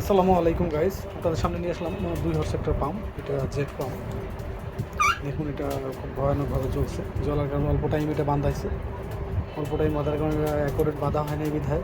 আসসালামু আলাইকুম গাইস তাদের সামনে নিয়ে আসলাম দুই হর্স একটা পাম্প। এটা জেট পাম্প দেখুন, এটা খুব ভয়ানকভাবে চলছে জলার কারণে অল্প টাইম এটা বাঁধাইছে অল্প টাইম বাঁধার কারণে অ্যাকোরেট বাঁধা হয়নি বিধায়।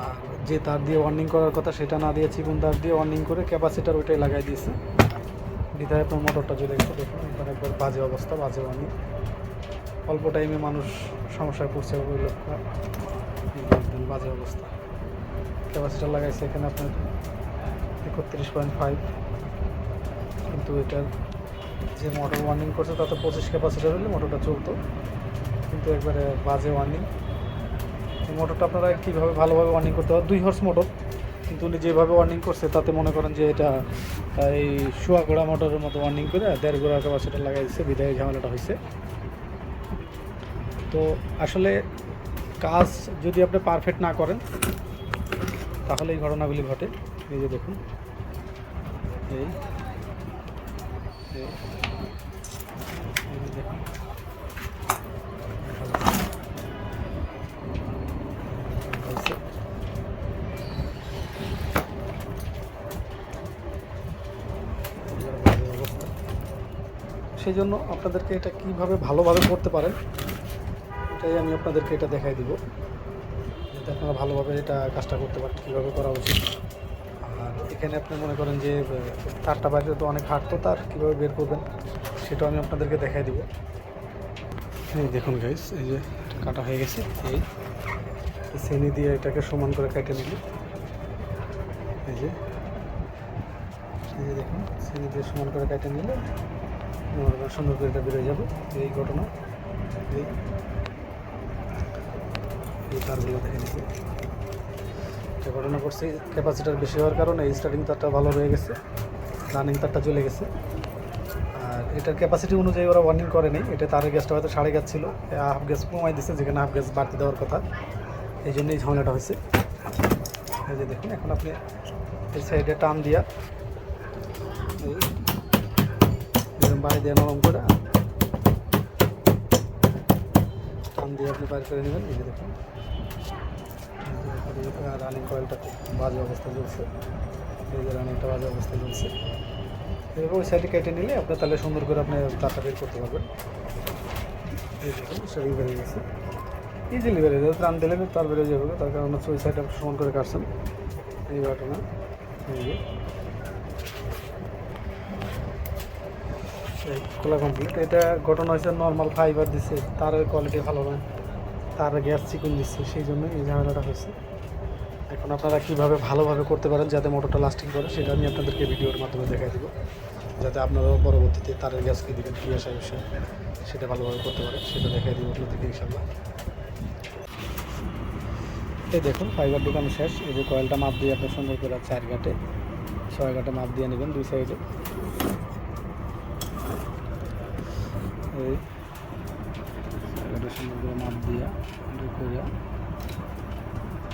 আর যে তার দিয়ে ওয়ার্নিং করার কথা, সেটা না দিয়ে চিকুন তার দিয়ে ওয়ার্নিং করে ক্যাপাসিটার ওইটাই লাগাই দিয়েছে। বিধায় আপনার মোটরটা চলে গেছে, দেখুন। এবার একবার বাজে অবস্থা, বাজে ওয়ার্নিং অল্প টাইমে মানুষ সমস্যায় পড়ছে, ওই লোকটা বাজে অবস্থা। ক্যাপাসিটার লাগাইছে এখানে আপনার একত্রিশ পয়েন্ট ফাইভ। কিন্তু এটার যে মোটর ওয়ার্নিং করছে তাতে পঁচিশ ক্যাপাসিটার হলে মোটরটা চলতো। কিন্তু একবারে বাজে ওয়ার্নিং মোটরটা আপনারা কীভাবে ভালোভাবে ওয়ার্নিং করতে হবে দুই হর্স মোটর কিন্তু উনি যেভাবে ওয়ার্নিং করছে তাতে মনে করেন যে এটা এই শোয়া গোড়া মোটরের মতো ওয়ার্নিং করে দেড় গোড়া ক্যাপাসিটার লাগাই দিচ্ছে বিদায় ঝামেলাটা হয়েছে তো আসলে কাজ যদি আপনি পারফেক্ট না করেন তাহলে এই ঘটনাগুলি ঘটে। এই যে দেখুন। এই। সেই জন্য আপনাদেরকে এটা কীভাবে ভালোভাবে করতে পারেন, এটাই আমি আপনাদেরকে এটা দেখাই দিব। যাতে আপনারা ভালোভাবে এটা কাজটা করতে পারেন, কীভাবে করা উচিত। আর এখানে আপনি মনে করেন যে তারটা বাইরে তো অনেক হাট তো তার কীভাবে বের করবেন সেটাও আমি আপনাদেরকে দেখাই দিব। এই দেখুন গাইস এই যে কাটা হয়ে গেছে, এই শ্রেণি দিয়ে এটাকে সমান করে কেটে নিল। এই যে এই যে দেখুন শ্রেণি দিয়ে সমান করে কেটে নিলে, সুন্দর করে এটা বেরোয় যাবে, এই ঘটনা। এই এই তারগুলো নিচ্ছে এটা ঘটনা করছে ক্যাপাসিটার বেশি হওয়ার কারণে এই স্টার্টিং তারটা ভালো রয়ে গেছে রানিং তারটা চলে গেছে। আর এটার ক্যাপাসিটি অনুযায়ী ওরা ওয়ার্নিং করেনি এটা তারের গ্যাসটা হয়তো সাড়ে গ্যাস ছিল হাফ গ্যাস কমাই দিচ্ছে যেখানে হাফ গ্যাস বাড়তি দেওয়ার কথা। এই জন্য এই ঝামেলাটা হয়েছে। এই যে দেখুন, এখন আপনি এই সাইডে টান দিয়া বাড়ি দিয়ে নরম করে টান দিয়ে আপনি বাইর করে নেবেন, এই যে দেখুন। রানিং কয়েলটা খুব বাজে অবস্থা চলছে। এই যে রানিংটা বাজে অবস্থা চলছে। ওই সাইডে কেটে নিলে আপনি তাহলে সুন্দর করে আপনি তারটা বের করতে পারবেন। এই দেখুন সেটিং বেরিয়ে গেছে। ইজিলি বেরিয়ে যাবে টান দিলে তার বেরিয়ে যাবে তার কারণ হচ্ছে ওই সাইডে সমান করে কাটছেন। এই ঘটনা। এই এই খোলা কমপ্লিট এটা ঘটনা হয়েছে নর্মাল ফাইবার দিচ্ছে তার কোয়ালিটি ভালো নয় তার গ্যাস চিকুন দিচ্ছে সেই জন্য এই ঝামেলাটা হয়েছে। এখন আপনারা কীভাবে ভালোভাবে করতে পারেন যাতে মোটরটা লাস্টিং করে, সেটা আমি আপনাদেরকে ভিডিওর মাধ্যমে দেখাই দেবো। যাতে আপনারাও পরবর্তীতে তারের গ্যাস কী দিবেন, কী আসা বিষয় সেটা ভালোভাবে করতে পারেন, সেটা দেখাই দেবো আপনাদেরকে ইনশাল্লাহ এই দেখুন ফাইবার দোকান শেষ। এই যে কয়েলটা মাপ দিয়ে আপনি সুন্দর করে চার ঘাটে, ছয় ঘাটে মাপ দিয়ে নেবেন দুই সাইডে এই এটা সুন্দর করে মাপ করিয়া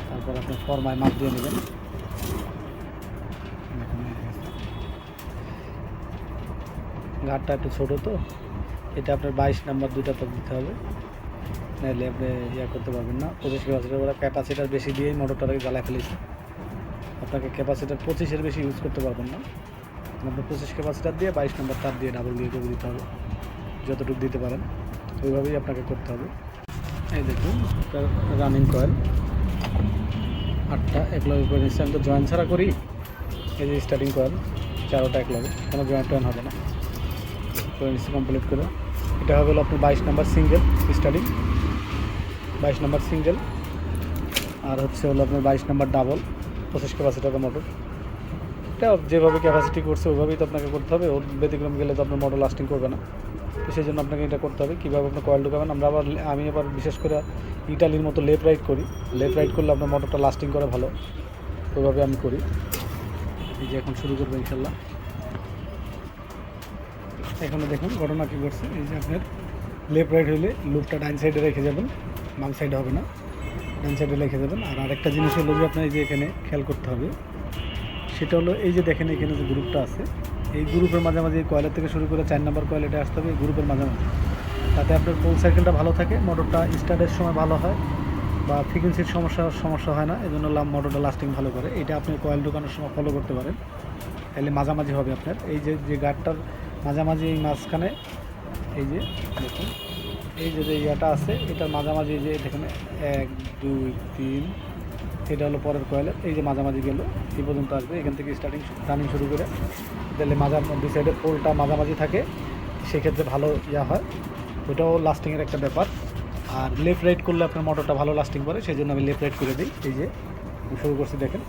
তারপর আপনি ফরমায় মাপ দিয়ে নেবেন। ঘাটটা একটু ছোটো তো, এটা আপনার বাইশ নাম্বার দুইটা তো দিতে হবে। নাহলে আপনি ইয়া করতে পারবেন না। পঁচিশ ক্যাপাসিটার ওরা ক্যাপাসিটার বেশি দিয়েই মোটরটাকে জ্বালায় ফেলেছে। আপনাকে ক্যাপাসিটার পঁচিশের বেশি ইউজ করতে পারবেন না। আপনার পঁচিশ ক্যাপাসিটার দিয়ে বাইশ নম্বর তার দিয়ে ডাবল দিয়ে করে দিতে হবে। যতটুকু দিতে পারেন, ওইভাবেই আপনাকে করতে হবে। এই দেখুন রানিং কয়েল আটটা এক লগে করে নিচ্ছি। আমি তো জয়েন ছাড়া করি। এই যে স্টার্টিং কয়েল চারোটা এক লগে কোনো জয়েন্ট টয়েন হবে না। করে নিচ্ছি কমপ্লিট করে। এটা হবে হলো আপনার বাইশ নাম্বার সিঙ্গেল স্টার্টিং বাইশ নাম্বার সিঙ্গেল আর হচ্ছে হলো আপনার বাইশ নাম্বার ডাবল পঁচিশ ক্যাপাসিটার মোটর এটা যেভাবে ক্যাপাসিটি করছে, ওইভাবেই তো আপনাকে করতে হবে। ওর ব্যতিক্রম গেলে তো আপনার মোটর লাস্টিং করবে না। তো সেই জন্য আপনাকে এটা করতে হবে। কীভাবে আপনার কয়েল ঢুকাবেন? আমরা আবার আমি আবার বিশেষ করে ইটালির মতো লেফট রাইট করি। লেফট রাইট করলে আপনার মোটরটা লাস্টিং করে ভালো। ওইভাবে আমি করি। এই যে এখন শুরু করব ইনশাল্লাহ। এখানে দেখুন ঘটনা কী করছে এই যে আপনার লেফট রাইট হলে লুপটা ডাইন সাইডে রেখে যাবেন। বাম সাইডে হবে না। ডাইন সাইডে রেখে যাবেন। আর আরেকটা জিনিস হলো যে আপনার এই যে এখানে খেয়াল করতে হবে, সেটা হলো এই যে দেখেন এখানে যে গ্রুপটা আছে এই গ্রুপের মাঝামাঝি কয়লার থেকে শুরু করে চার নম্বর কয়েল আসতে হবে, এই গ্রুপের মাঝামাঝি। তাতে আপনার পোল সাইকেলটা ভালো থাকে মোটরটা স্টার্টের সময় ভালো হয় বা ফ্রিকুয়েন্সির সমস্যা সমস্যা হয় না এই জন্য মোটরটা লাস্টিং ভালো করে। এটা আপনি কয়েল ঢোকানোর সময় ফলো করতে পারেন, তাহলে মাঝামাঝি হবে আপনার। এই যে যে গার্ডটার মাঝামাঝি এই মাঝখানে, এই যে দেখুন, এই যে যে ইয়াটা আছে, এটার মাঝামাঝি যে, দেখুন, এক, দুই, তিন এটা হলো পরের কয়েলের এই যে মাঝামাঝি গেল, এই পর্যন্ত আসবে। এখান থেকে স্টার্টিং রানিং শুরু করে তাহলে মাঝা দুই সাইডে পোলটা মাঝামাঝি থাকে। সেক্ষেত্রে ভালো ইয়া হয়। ওটাও লাস্টিংয়ের একটা ব্যাপার। আর লেফট রাইট করলে আপনার মোটরটা ভালো লাস্টিং করে, সেই জন্য আমি লেফট রাইট করে দিই। এই যে শুরু করছি, দেখেন।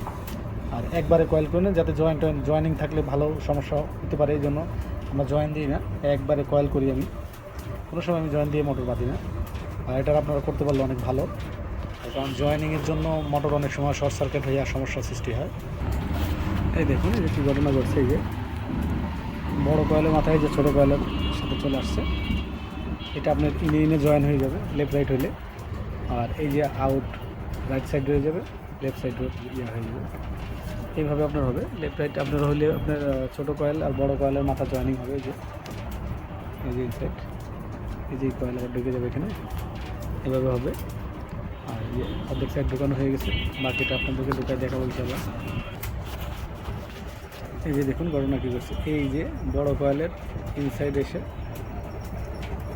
আর একবারে কয়েল করে যাতে জয়েন্ট জয়েনিং থাকলে ভালো সমস্যা হতে পারে, এই জন্য আমরা জয়েন দিই না। একবারে কয়েল করি আমি। কোনো সময় আমি জয়েন দিয়ে মোটর বাঁধি না। আর এটা আপনারা করতে পারলে অনেক ভালো। কারণ জয়েনিংয়ের জন্য মোটর অনেক সময় শর্ট সার্কিট হয়ে সমস্যার সৃষ্টি হয়। এই দেখুন, এই যে কী ঘটনা ঘটছে, এই যে বড় কয়েলের মাথায় যে ছোটো কয়েলের সাথে চলে আসছে। এটা আপনার ইনে ইনে জয়েন হয়ে যাবে লেফট রাইট হলে। আর এই যে আউট রাইট সাইড হয়ে যাবে লেফট সাইড ইয়ে হয়ে যাবে। এইভাবে আপনার হবে। লেফট রাইট আপনার হলে আপনার ছোটো কয়েল আর বড় কয়েলের মাথা জয়েনিং হবে, এই যে। এই যে সাইড এই যে কয়েল ঢুকে যাবে এখানে। এভাবে হবে। অর্ধেক সাইড ঢোকানো হয়ে গেছে। বাকিটা আপনাদেরকে ঢোকায় দেখাবো ইনশাল্লাহ এই যে দেখুন ঘটনা কী করছে এই যে বড় কয়েলের ইনসাইড এসে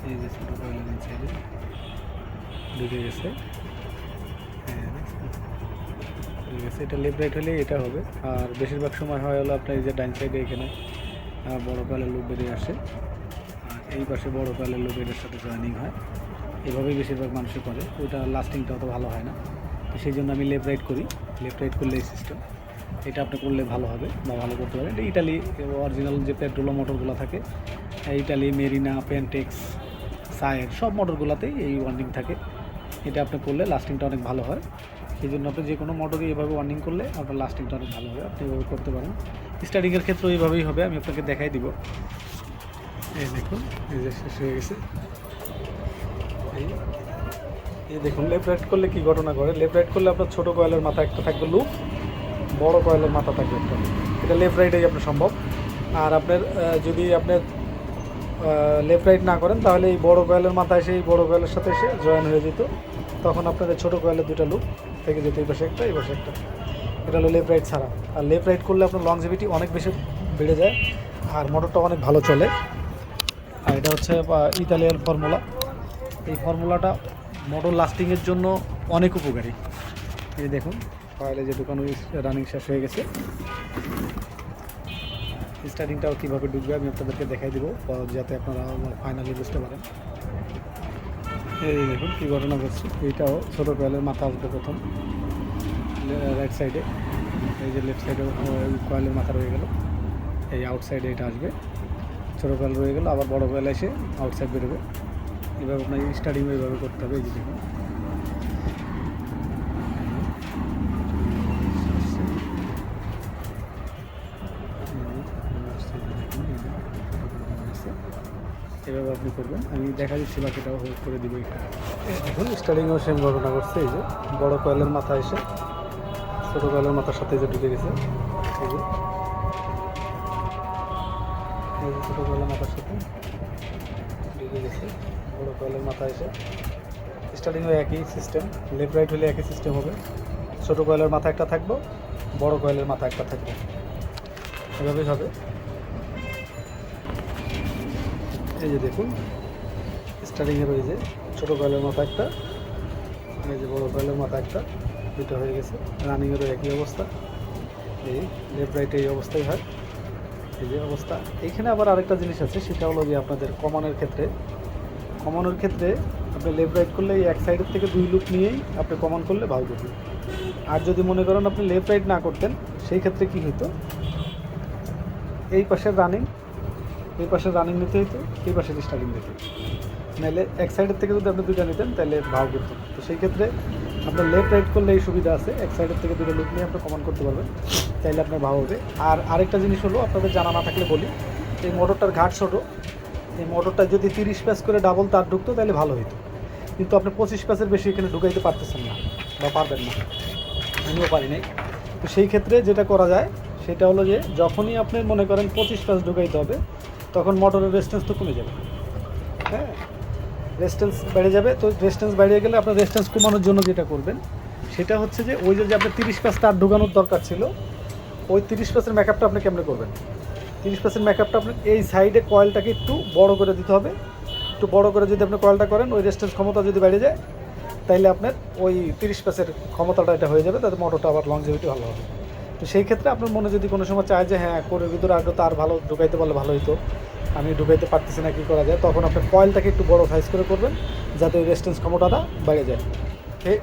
এই যে ছোটো কয়েলের ইনসাইডে ঢুকে গেছে। হ্যাঁ, দেখছেন? ঢুকে গেছে। এটা লেফট রাইট হলে এটা হবে। আর বেশিরভাগ সময় হয় হলো আপনার এই যে ডাইন সাইডে এখানে বড় কয়েলের লোক বেরিয়ে আসে। আর এই পাশে বড় কয়েলের লুপ এটার সাথে জয়েনিং হয়। এভাবেই বেশিরভাগ মানুষই করে। ওইটা লাস্টিংটা অত ভালো হয় না। তো সেই জন্য আমি লেফট রাইট করি। লেফট রাইট করলে এই সিস্টেম এটা আপনি করলে ভালো হবে বা ভালো করতে পারেন। এটা ইটালি অরিজিনাল যে পেট্রোলো মোটরগুলো থাকে ইটালি মেরিনা পেন্টেক্স সায়ের সব মোটরগুলোতেই এই ওয়ার্নিং থাকে। এটা আপনি করলে লাস্টিংটা অনেক ভালো হয়। সেই জন্য আপনি যে কোনো মোটরকে এভাবে ওয়ার্নিং করলে আপনার লাস্টিংটা অনেক ভালো হবে। আপনি এভাবে করতে পারেন। স্টার্টিংয়ের ক্ষেত্রেও এইভাবেই হবে। আমি আপনাকে দেখাই দিব। এই দেখুন, এই যে শেষ হয়ে গেছে। এই দেখুন, লেফট রাইট করলে কি ঘটনা করে লেফট রাইট করলে আপনার ছোটো কয়েলের মাথা একটা থাকবে লুপ, বড় কয়েলের মাথা থাকবে একটা এটা লেফট রাইটেই আপনার সম্ভব। আর আপনার যদি আপনার লেফট রাইট না করেন, তাহলে এই বড় কয়েলের মাথা এসে, এই বড় কয়েলের সাথে এসে জয়েন হয়ে যেত। তখন আপনাদের ছোটো কয়েলের দুটো লুপ থেকে যেত, এই পাশে একটা, এই পাশে একটা। এটা হলো লেফট রাইট ছাড়া। আর লেফট রাইট করলে আপনার লংজিভিটি অনেক বেশি বেড়ে যায়, আর মোটরটা অনেক ভালো চলে। আর এটা হচ্ছে ইতালিয়ান ফর্মুলা এই ফর্মুলাটা মোটর লাস্টিংয়ের জন্য অনেক উপকারী। এই দেখুন কয়েলে যে দোকান রানিং শেষ হয়ে গেছে। স্টার্টিংটাও কীভাবে ঢুকবে আমি আপনাদেরকে দেখাই দেবো যাতে আপনারা ফাইনালি বুঝতে পারেন। এই দেখুন কী ঘটনা ঘটছে। এইটাও ছোটো কয়েলের মাথা আসবে প্রথম। রাইট সাইডে এই যে লেফট সাইডে কয়েলের মাথা রয়ে গেল। এই আউট সাইডে এটা আসবে। ছোটো কয়েল রয়ে গেল, আবার বড় কয়েল এসে আউটসাইড বেরোবে। এভাবে আপনার স্টার্টিং এইভাবে করতে হবে, এই দেখুন। এভাবে আপনি করবেন। আমি দেখা দিচ্ছি বাকিটাও হোল্ড করে দিব এই দেখুন স্টার্টিংও সেম ঘটনা করছে, এই যে বড় কয়েলের মাথা এসে, ছোটো কয়েলের মাথার সাথে যে ঢুকে গেছে এই যে ছোটো কয়েলের মাথার সাথে। বড় কয়েলের মাথা এসে। স্টার্টিংও একই সিস্টেম লেফট রাইট হলে একই সিস্টেম হবে। ছোটো কয়েলের মাথা একটা থাকবে, বড় কয়েলের মাথা একটা থাকবে। এভাবেই হবে। এই যে দেখুন স্টার্টিংয়ের ওই যে ছোটো কয়েলের মাথা একটা এই যে বড় কয়েলের মাথা একটা, দুটো হয়ে গেছে। রানিংয়েরও একই অবস্থা। এই লেফট রাইট এই অবস্থাই হয়। এই যে অবস্থা। এইখানে আবার আরেকটা জিনিস আছে, সেটা হলো যে আপনাদের কমনের ক্ষেত্রে কমনের ক্ষেত্রে আপনি লেফট রাইট করলে এক সাইডের থেকে দুই লুক নিয়েই আপনি কমন করলে ভালো করবেন আর যদি মনে করেন আপনি লেফট রাইট না করতেন, সেই ক্ষেত্রে কী হতো এই পাশের রানিং এই পাশে রানিং নিতে হতো এই পাশে স্টার্টিং হতো নাহলে এক সাইডের থেকে যদি আপনি দুটো নিতেন, তাহলে ভাগ করতো। তো সেই ক্ষেত্রে আপনার লেফট রাইট করলে এই সুবিধা আছে, এক সাইডের থেকে দুটো লুক নিয়ে আপনি কমান করতে পারবেন, তাইলে আপনার ভালো হবে। আর আরেকটা জিনিস হলো, আপনাদের জানা না থাকলে বলি, এই মোটরটার ঘাট ছোটো এই মোটরটা যদি তিরিশ প্যাস করে ডাবল তার ঢুকতো, তাহলে ভালো হতো কিন্তু আপনি পঁচিশ প্যাসের বেশি এখানে ঢুকাইতে পারতেছেন না, বা পারবেন না। আমিও পারি নাই। তো সেই ক্ষেত্রে যেটা করা যায়, সেটা হলো যে যখনই আপনি মনে করেন পঁচিশ প্যাস ঢুকাইতে হবে, তখন মোটরের রেজিস্ট্যান্স তো কমে যাবে। হ্যাঁ? রেস্টেন্স বেড়ে যাবে। তো রেস্টেন্স বেড়ে গেলে আপনার রেস্টেন্স কমানোর জন্য যেটা করবেন, সেটা হচ্ছে যে ওই যে আপনার তিরিশ পাস তার ঢুকানোর দরকার ছিল, ওই তিরিশ পার্সেন্ট মেকআপটা আপনি কেমনে করবেন? তিরিশ পার্সেন্ট মেকআপটা আপনার এই সাইডে কয়েলটাকে একটু বড় করে দিতে হবে। একটু বড় করে যদি আপনি কয়েলটা করেন, ওই রেস্টেন্স ক্ষমতা যদি বেড়ে যায়, তাইলে আপনার ওই তিরিশ পার্সেন্ট ক্ষমতাটা এটা হয়ে যাবে, তাতে মোটরটা আবার লংজিভিটি ভালো হবে। তো সেই ক্ষেত্রে আপনার মনে যদি কোনো সময় চায় যে হ্যাঁ কোরের ভিতরে আগে তার ভালো ঢুকাইতে পারলে ভালো হতো আমি ঢুকাইতে পারতেছি না, কী করা যায়? তখন আপনার কয়েলটাকে একটু বড় সাইজ করে করবেন, যাতে ওই রেস্টেন্স ক্ষমতাটা বেড়ে যায়।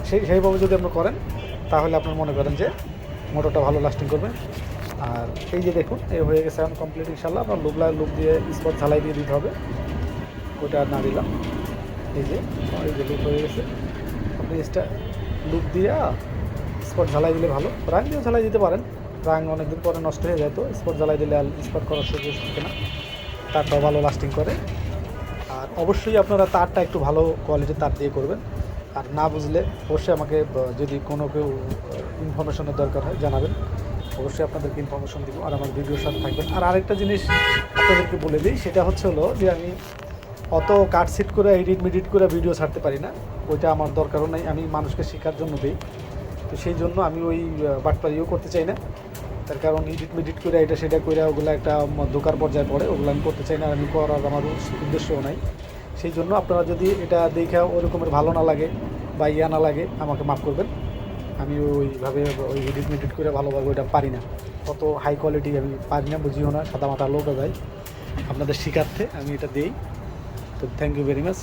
সেই, সেইভাবে যদি আপনি করেন, তাহলে আপনার মনে করেন যে মোটরটা ভালো লাস্টিং করবে। আর এই যে দেখুন এই হয়ে গেছে এখন কমপ্লিট ইনশাল্লাহ আপনার লুবলা লুপ দিয়ে স্পট ঝালাই দিয়ে দিতে হবে। আর না দিলাম। এই যে এই যে লুপ হয়ে গেছে। আপনি এক্সট্রা লুপ দিয়ে স্পট ঝালাই দিলে ভালো। রাং দিয়েও ঝালাই দিতে পারেন। রাং অনেকদিন পরে নষ্ট হয়ে যায় তো। স্পট ঝালাই দিলে আর স্পট করার সুযোগ থাকে না। তারটাও ভালো লাস্টিং করে। আর অবশ্যই আপনারা তারটা একটু ভালো কোয়ালিটির তার দিয়ে করবেন। আর না বুঝলে অবশ্যই আমাকে যদি কোনো কেউ ইনফরমেশনের দরকার হয় জানাবেন। অবশ্যই আপনাদেরকে ইনফরমেশন দিব আর আমার ভিডিওর সাথে থাকবেন। আর আরেকটা জিনিস আপনাদেরকে বলে দিই, সেটা হচ্ছে হলো যে আমি অত কাট সিট করে এডিট মিডিট করে ভিডিও ছাড়তে পারি না। ওইটা আমার দরকারও নাই, আমি মানুষকে শেখার জন্য দিই। তো সেই জন্য আমি ওই বাটপারিও করতে চাই না। তার কারণ এডিট মিডিট করে, এটা সেটা করে, ওগুলো একটা ধোকার পর্যায়ে পড়ে, ওগুলো আমি করতে চাই না। আর আমি করার আমার উদ্দেশ্যও নাই। সেই জন্য আপনারা যদি এটা দেখে ওরকমের ভালো না লাগে বা ইয়া না লাগে, আমাকে মাফ করবেন। আমি ওইভাবে ওই এডিট মেডিট করে ভালোভাবে ওইটা পারি না। কত হাই কোয়ালিটি আমি পারি না, বুঝিও না সাদা মাথা লোক যায়। আপনাদের শিখার্থে আমি এটা দিই। তো থ্যাংক ইউ ভেরি মাচ